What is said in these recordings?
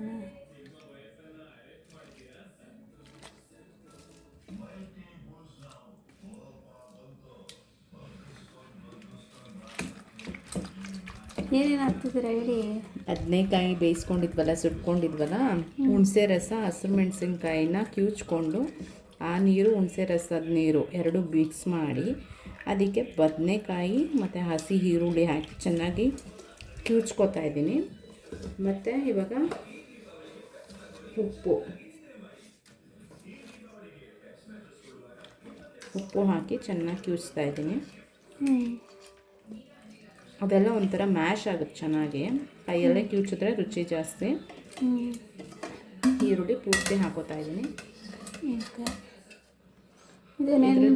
ಇದಾನೆ. ಏನೇನು ಹೇಳಿ ಬದನೆಕಾಯಿ ಬೇಯಿಸ್ಕೊಂಡಿದ್ವಲ್ಲ, ಸುಟ್ಕೊಂಡಿದ್ವಲ್ಲ, ಹುಣಸೆ ರಸ, ಹಸಿರು ಮೆಣಸಿನ್ಕಾಯಿನ ಕಿವುಚ್ಕೊಂಡು ಆ ನೀರು, ಹುಣಸೆ ರಸದ ನೀರು ಎರಡು ಮಿಕ್ಸ್ ಮಾಡಿ, ಅದಕ್ಕೆ ಬದನೆಕಾಯಿ ಮತ್ತು ಹಸಿ ಈರುಳ್ಳಿ ಹಾಕಿ ಚೆನ್ನಾಗಿ ಕಿವುಚ್ಕೋತಾ ಇದ್ದೀನಿ ಮತ್ತು ಇವಾಗ ಉಪ್ಪು. ಉಪ್ಪು ಹಾಕಿ ಚೆನ್ನಾಗಿ ಕ್ಯೂಸ್ತಾ ಇದ್ದೀನಿ. ಅದೆಲ್ಲ ಒಂಥರ ಮ್ಯಾಶ್ ಆಗುತ್ತೆ ಚೆನ್ನಾಗಿ. ಕೈಯಲ್ಲೇ ಕ್ಯೂಚಿದ್ರೆ ರುಚಿ ಜಾಸ್ತಿ. ಈರುಳ್ಳಿ ಪೂರ್ತಿ ಹಾಕೋತಾ ಇದ್ದೀನಿ.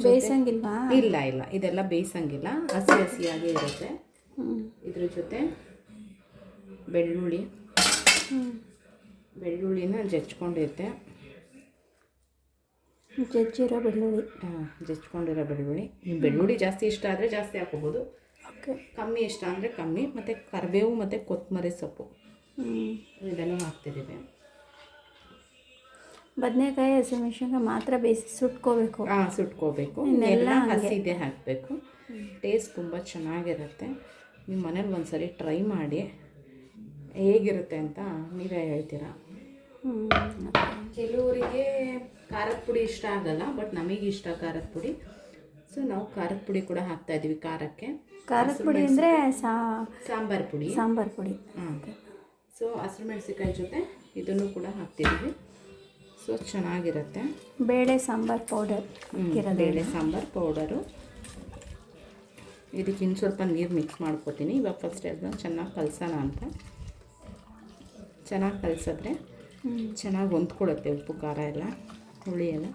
ಬೇಯಿಸಂಗಿಲ್ವಾ? ಇಲ್ಲ ಇಲ್ಲ. ಇದೆಲ್ಲ ಬೇಯಿಸಂಗಿಲ್ಲ. ಹಸಿ ಹಸಿಯಾಗಿ ಇರುತ್ತೆ. ಇದ್ರ ಜೊತೆ ಬೆಳ್ಳುಳ್ಳಿ. ಬೆಳ್ಳುಳ್ಳಿನ ಜಚ್ಕೊಂಡಿರುತ್ತೆ ಜಜ್ಜಿರೋ ಬೆಳ್ಳುಳ್ಳಿ. ಹಾಂ ಜಚ್ಕೊಂಡಿರೋ ಬೆಳ್ಳುಳ್ಳಿ. ನೀವು ಬೆಳ್ಳುಳ್ಳಿ ಜಾಸ್ತಿ ಇಷ್ಟ ಆದರೆ ಜಾಸ್ತಿ ಹಾಕೋಬೋದು ಓಕೆ. ಕಮ್ಮಿ ಇಷ್ಟ ಅಂದರೆ ಕಮ್ಮಿ ಮತ್ತು ಕರಿಬೇವು ಮತ್ತು ಕೊತ್ತಂಬರಿ ಸೊಪ್ಪು. ಇದನ್ನು ಹಾಕ್ತಿದ್ದೀವಿ. ಬದನೆಕಾಯಿ ಹಸಿಮೆಣ್ಸಿನ್ಕಾಯಿ ಮಾತ್ರ ಬೇಯಿಸಿ ಸುಟ್ಕೋಬೇಕು. ಹಾಂ ಸುಟ್ಕೋಬೇಕು. ಇನ್ನೆಲ್ಲ. ಹಸಿದೆ ಹಾಕಬೇಕು. ಟೇಸ್ಟ್ ತುಂಬ ಚೆನ್ನಾಗಿರುತ್ತೆ. ನಿಮ್ಮ ಮನೇಲಿ ಒಂದು ಸರಿ ಟ್ರೈ ಮಾಡಿ. ಹೇಗಿರುತ್ತೆ ಅಂತ ನೀವೇ ಹೇಳ್ತೀರಾ? ಕೆಲವರಿಗೆ ಖಾರದ ಪುಡಿ ಇಷ್ಟ ಆಗಲ್ಲ ಬಟ್ ನಮಗೆ ಇಷ್ಟ ಖಾರದ ಪುಡಿ. ಸೊ ನಾವು ಖಾರದ ಪುಡಿ ಕೂಡ ಹಾಕ್ತಾ ಇದೀವಿ ಖಾರಕ್ಕೆ. ಖಾರದ ಪುಡಿ ಅಂದರೆ ಸಾಂಬಾರ್ ಪುಡಿ. ಸಾಂಬಾರು ಪುಡಿ. ಹಾಂ ಸೊ ಹಸಿರು ಮೆಣಸಿನ್ಕಾಯಿ ಜೊತೆ ಇದನ್ನು ಕೂಡ ಹಾಕ್ತಿದ್ದೀವಿ ಸೊ ಚೆನ್ನಾಗಿರುತ್ತೆ. ಬೇಳೆ ಸಾಂಬಾರು ಪೌಡರ್ ಬೇಳೆ ಸಾಂಬಾರು ಪೌಡರು. ಇದಕ್ಕೆ ಇನ್ನು ಸ್ವಲ್ಪ ನೀರು ಮಿಕ್ಸ್ ಮಾಡ್ಕೋತೀನಿ. ಇವಾಗ ಫಸ್ಟ್ ಅದನ್ನ ಚೆನ್ನಾಗಿ ಕಲಸೋಣ ಅಂತ. ಚೆನ್ನಾಗಿ ಕಲಸಿದ್ರೆ ಚೆನ್ನಾಗಿ ಹೊಂದ್ಕೊಡುತ್ತೆ ಉಪ್ಪು ಖಾರ ಎಲ್ಲ ಹುಳಿ ಎಲ್ಲ.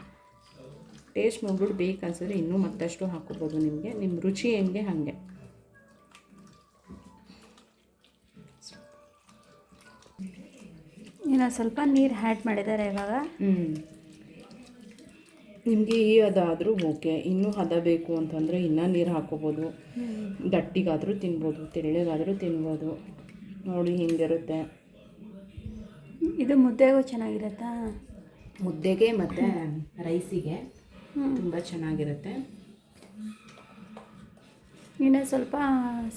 ಟೇಸ್ಟ್ ನೋಡ್ಬಿಟ್ಟು ಬೇಕು ಅನ್ಸಿದ್ರೆ ಇನ್ನೂ ಮತ್ತಷ್ಟು ಹಾಕೋಬೋದು ನಿಮಗೆ. ನಿಮ್ಮ ರುಚಿ ಹೆಂಗೆ ಹಾಗೆ. ಇನ್ನು ಸ್ವಲ್ಪ ನೀರು ಆ್ಯಡ್ ಮಾಡಿದ್ದಾರೆ ಇವಾಗ. ಹ್ಞೂ ನಿಮಗೆ ಈ ಅದಾದರೂ ಓಕೆ. ಇನ್ನೂ ಹದ ಬೇಕು ಅಂತಂದರೆ ಇನ್ನೂ ನೀರು ಹಾಕೋಬೋದು. ದಟ್ಟಿಗಾದರೂ ತಿನ್ಬೋದು ತೆಳ್ಳಗಾದರೂ ತಿನ್ಬೋದು. ನೋಡಿ ಹಿಂಗಿರುತ್ತೆ. ಇದು ಮುದ್ದೆಗೂ ಚೆನ್ನಾಗಿರುತ್ತಾ? ಮುದ್ದೆಗೆ ಮತ್ತು ರೈಸಿಗೆ ತುಂಬ ಚೆನ್ನಾಗಿರುತ್ತೆ. ಇನ್ನು ಸ್ವಲ್ಪ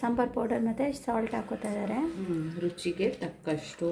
ಸಾಂಬಾರು ಪೌಡರ್ ಮತ್ತು ಸಾಲ್ಟ್ ಹಾಕೋತಾ ಇದ್ದಾರೆ ರುಚಿಗೆ ತಕ್ಕಷ್ಟು.